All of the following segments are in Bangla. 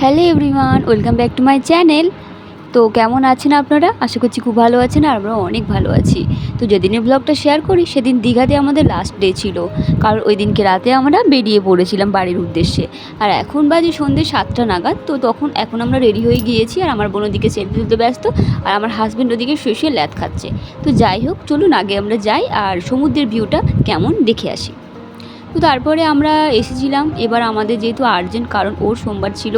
Hello everyone, welcome back to my channel. তো কেমন আছেন আপনারা? আশা করছি খুব ভালো আছেন আর আমরা অনেক ভালো আছি। তো যেদিনের ব্লগটা শেয়ার করি, সেদিন দীঘাতে আমাদের লাস্ট ডে ছিল। কারণ ওই দিনকে রাতে আমরা বেরিয়ে পড়েছিলাম বাড়ির উদ্দেশ্যে। আর এখন বাজে সন্ধ্যে সাতটা নাগাদ, তো তখন এখন আমরা রেডি হয়ে গিয়েছি আর আমার বোন ওদিকে সেলফি তুলতে ব্যস্ত আর আমার হাজব্যান্ড ওদিকে শুয়ে শুয়ে ল্যাদ খাচ্ছে। তো যাই হোক, চলুন আগে আমরা যাই আর সমুদ্রের ভিউটা কেমন দেখে আসি। তো তারপরে আমরা এসেছিলাম। এবার আমাদের যেহেতু আর্জেন্ট কারণ ওর সোমবার ছিল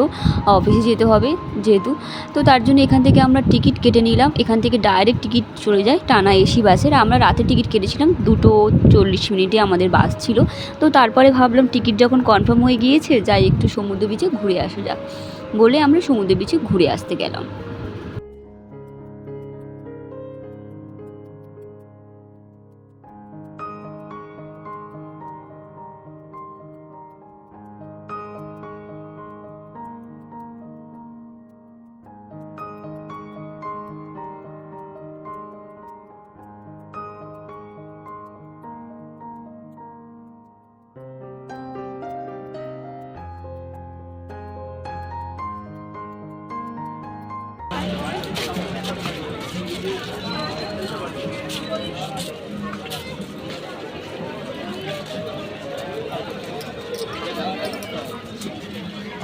অফিসে যেতে হবে যেহেতু। তো তার জন্য এখান থেকে আমরা টিকিট কেটে নিলাম। এখান থেকে ডাইরেক্ট টিকিট চলে যায় টানা এসি বাসের। আমরা রাতে টিকিট কেটেছিলাম, দুটো চল্লিশ মিনিটে আমাদের বাস ছিল। তো তারপরে ভাবলাম টিকিট যখন কনফার্ম হয়ে গিয়েছে, যাই একটু সমুদ্র বিচে ঘুরে আসা যাক। বলে আমরা সমুদ্র বিচে ঘুরে আসতে গেলাম।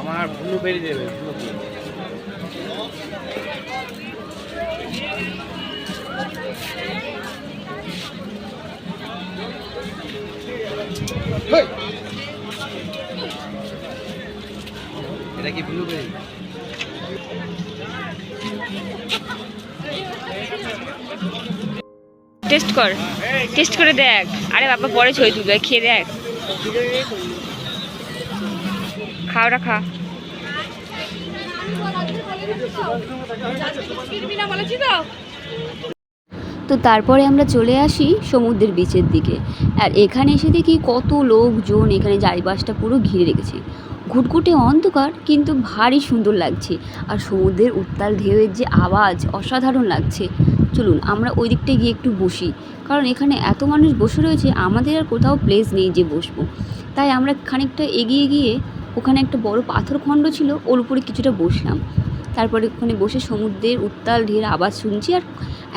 আমার ব্লুবেরি দেবে ব্লুবেরি এটা টেস্ট কর। টেস্ট করে দেখ। আরে বাবা, পরে ছবি তুলবে, খেয়ে দেখ। খাওয়াটা খা। তো তারপরে আমরা চলে আসি সমুদ্রের বিচের দিকে। আর এখানে এসে দেখি কত লোকজন এখানে চারিপাশটা পুরো ঘিরে রেখেছে। ঘুটঘুটে অন্ধকার, কিন্তু ভারী সুন্দর লাগছে। আর সমুদ্রের উত্তাল ঢেউয়ের যে আওয়াজ অসাধারণ লাগছে। চলুন, আমরা ওই দিকটায় গিয়ে একটু বসি। কারণ এখানে এত মানুষ বসে রয়েছে, আমাদের আর কোথাও প্লেস নেই যে বসবো। তাই আমরা খানিকটা এগিয়ে গিয়ে ওখানে একটা বড় পাথর খণ্ড ছিল, ওর উপরে কিছুটা বসলাম। তারপরে ওখানে বসে সমুদ্রের উত্তাল ঢের আওয়াজ শুনছি আর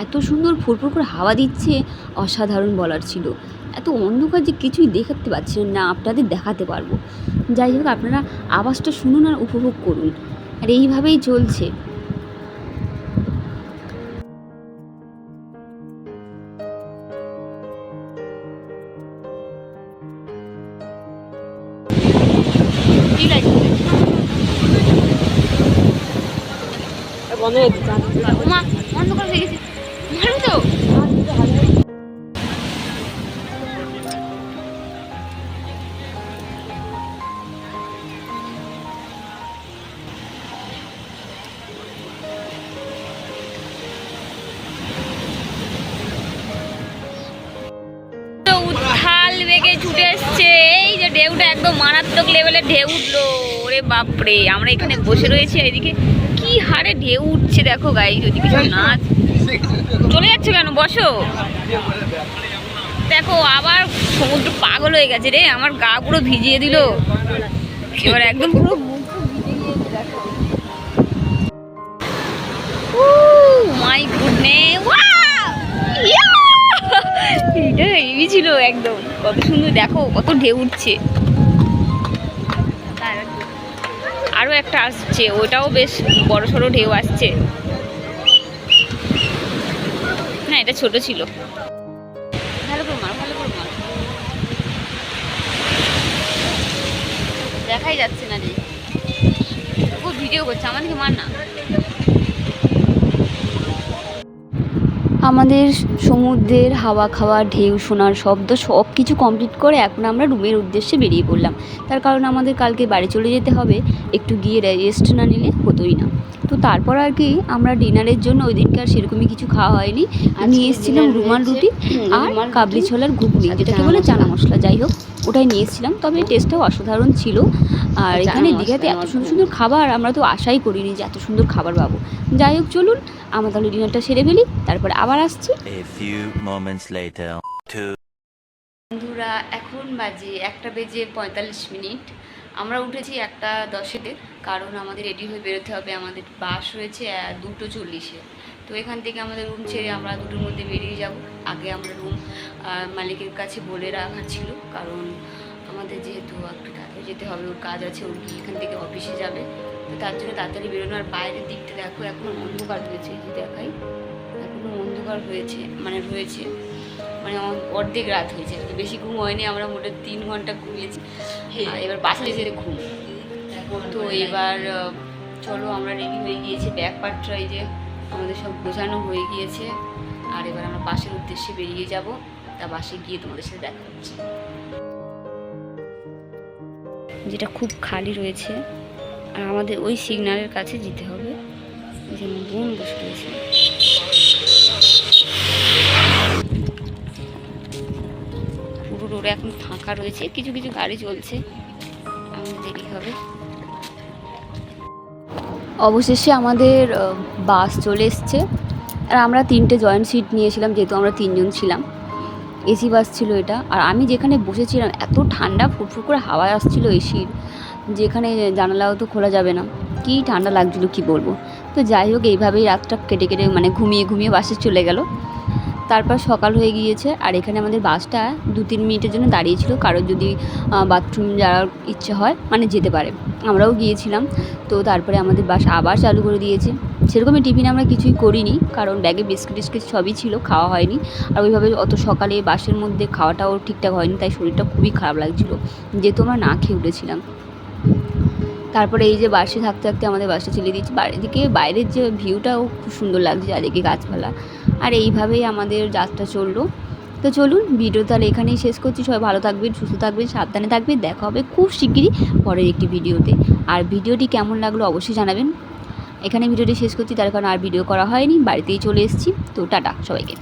এত সুন্দর ফুরফুর করে হাওয়া দিচ্ছে, অসাধারণ বলার ছিল। এত অন্ধকার যে কিছুই দেখাতে পাচ্ছিলেন না আপনাদের দেখাতে পারব। যাই হোক, আপনারা আওয়াজটা শুনুন আর উপভোগ করুন। আর এইভাবেই চলছে। অন্ধকার হয়ে বেগে ছুটে এসছে। এই যে ঢেউটা একদম মারাত্মক লেভেলের ঢেউ উঠল। ওরে বাপরে, আমরা এখানে বসে রয়েছি এদিকে হারে ঢেউ উঠছে, দেখো গাই যদি সব নাচ চলে যাচ্ছে কেন? বসো। দেখো, আবার সমুদ্র পাগল হয়ে গেছে রে, আমার গা পুরো ভিজিয়ে দিল। এবার একদম পুরো ছিল একদম। কত সুন্দর, দেখো, কত ঢেউ উঠছে। একটা আসছে, ওটাও বেশ বড় সড়ো ঢেউ আসছে। না এটা ছোট ছিল। ভালো করে মার ভালো করে মার দেখাই যাচ্ছে না রে খুব ভিডিও করছে আমাদেরকে মার আমাদের সমুদ্রের হাওয়া খাওয়া ঢেউ শোনার শব্দ সব কিছু কমপ্লিট করে এখন আমরা রুমের উদ্দেশ্যে বেরিয়ে পড়লাম। তার কারণ আমাদের কালকে বাড়ি চলে যেতে হবে একটু গিয়ে রেস্ট না নিলে হতোই না। তো তারপর আর কি আমরা ডিনারের জন্য ওই দিনকার আর সেরকমই কিছু খাওয়া হয়নি। আমি এসেছিলাম রুমাল রুটি আর কাবলি ছোলার ঘুগনি যেটাকে বলে চানা মশলা। যাই হোক। ওটাই নিয়েছিলাম তবে টেস্টটাও অসাধারণ ছিল। আর এখানে দীঘাতে এত সুন্দর সুন্দর খাবার আমরা তো আশাই করিনি যে এত সুন্দর খাবার পাবো। যাই হোক চলুন আমরা তাহলে ডিনারটা সেরে ফেলি তারপরে আবার আসছি. বন্ধুরা এখন বাজে একটা বেজে পঁয়তাল্লিশ মিনিট। আমরা উঠেছি একটা দশেতে কারণ আমাদের রেডি হয়ে বেরোতে হবে আমাদের বাস রয়েছে দুটো চল্লিশে তো এখান থেকে আমাদের রুম ছেড়ে আমরা দুটোর মধ্যে বেরিয়ে যাব। আগে আমরা রুম মালিকের কাছে বলে রাখা ছিল কারণ আমাদের যেহেতু একটু তাড়াতাড়ি যেতে হবে ওর কাজ আছে ওর কি এখান থেকে অফিসে যাবে। তো তার জন্য তাড়াতাড়ি বেরোনো আর বাইরের দিকটা দেখো এখন অন্ধকার হয়েছে যে দেখাই। এখনও অন্ধকার হয়েছে মানে রয়েছে মানে অর্ধেক রাত হয়েছে আর কি। বেশি ঘুম হয়নি আমরা মোটে তিন ঘণ্টা ঘুমিয়েছি। এবার বাসে যেতে ঘুম। তো এবার চলো আমরা রেডি হয়ে গিয়েছি ব্যাগ পাটটা এই যে আমাদের সব গোছানো হয়ে গিয়েছে। আর এবার আমরা বাসের উদ্দেশ্যে বেরিয়ে যাব। তা বাসে গিয়ে তোমাদের সাথে দেখা হচ্ছে। যেটা খুব খালি রয়েছে। আর আমাদের ওই সিগন্যালের কাছে যেতে হবে। যেমন বোন বসে রয়েছে। পুরো রোডে এখন ফাঁকা রয়েছে। কিছু কিছু গাড়ি চলছে। আমাদের দেরি হবে। অবশেষে আমাদের বাস চলে এসছে। আর আমরা তিনটে জয়েন্ট সিট নিয়েছিলাম, যেহেতু আমরা তিনজন ছিলাম। এসি বাস ছিল এটা। আর আমি যেখানে বসেছিলাম, এত ঠান্ডা ফুটফুট করে হাওয়া আসছিল এসির যেখানে জানালাও তো খোলা যাবে না। কি ঠান্ডা লাগছিল কি বলব? তো যাই হোক, এইভাবেই রাতটা কেটে কেটে মানে ঘুমিয়ে ঘুমিয়ে বাসে চলে গেল। তারপর সকাল হয়ে গিয়েছে আর এখানে আমাদের বাসটা দু তিন মিনিটের জন্য দাঁড়িয়েছিল, কারোর যদি বাথরুম যাওয়ার ইচ্ছে হয় মানে যেতে পারে। আমরাও গিয়েছিলাম, তো তারপরে আমাদের বাস আবার চালু করে দিয়েছে। সেরকমই টিফিন আমরা কিছুই করিনি, কারণ ব্যাগে বিস্কিট টিস্কিট সবই ছিল, খাওয়া হয়নি। আর ওইভাবে অত সকালে বাসের মধ্যে খাওয়াটাও ঠিকঠাক হয়নি, তাই শরীরটা খুবই খারাপ লাগছিল। যেহেতু আমরা না খেয়ে উঠেছিলাম। তারপরে এই যে বাসে থাকতে থাকতে আমাদের বাসটা ছেড়ে দিয়েছি। বাইরের দিকে, বাইরের যে ভিউটাও খুব সুন্দর লাগছে, চারিদিকে গাছপালা। আর এইভাবেই আমাদের যাত্রা চলল। তো চলুন, ভিডিও তাহলে এখানেই শেষ করছি। সবাই ভালো থাকবেন, সুস্থ থাকবেন, সাবধানে থাকবেন। দেখা হবে খুব শিগগিরই পরের একটি ভিডিওতে। আর ভিডিওটি কেমন লাগল অবশ্যই জানাবেন। এখানে ভিডিওটি শেষ করছি। তার কারণ আর ভিডিও করা হয়নি, বাড়িতেই চলে এসেছি। তো টাটা সবাইকে।